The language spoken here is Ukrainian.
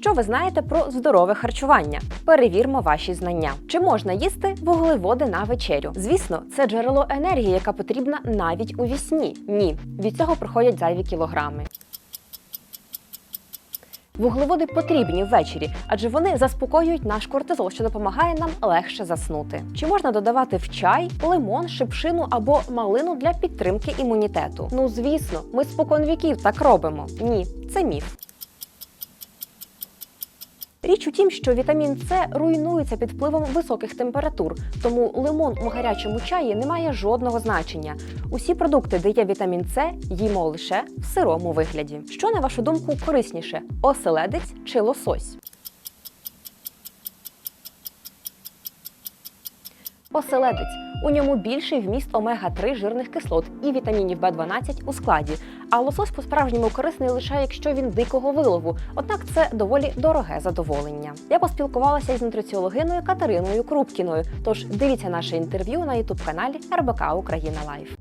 Що ви знаєте про здорове харчування? Перевірмо ваші знання. Чи можна їсти вуглеводи на вечерю? Звісно, це джерело енергії, яка потрібна навіть у вісні. Ні, від цього проходять зайві кілограми. Вуглеводи потрібні ввечері, адже вони заспокоюють наш кортизол, що допомагає нам легше заснути. Чи можна додавати в чай, лимон, шипшину або малину для підтримки імунітету? Ну звісно, ми спокон віків так робимо. Ні, це міф. Річ у тім, що вітамін С руйнується під впливом високих температур, тому лимон у гарячому чаї не має жодного значення. Усі продукти, де є вітамін С, їмо лише в сирому вигляді. Що на вашу думку корисніше: оселедець чи лосось? Оселедець. У ньому більший вміст омега-3 жирних кислот і вітамінів В12 у складі. А лосось по-справжньому корисний лише якщо він дикого вилову. Однак це доволі дороге задоволення. Я поспілкувалася із нутриціологиною Катериною Крупкіною. Тож дивіться наше інтерв'ю на ютуб каналі РБК Україна Лайф.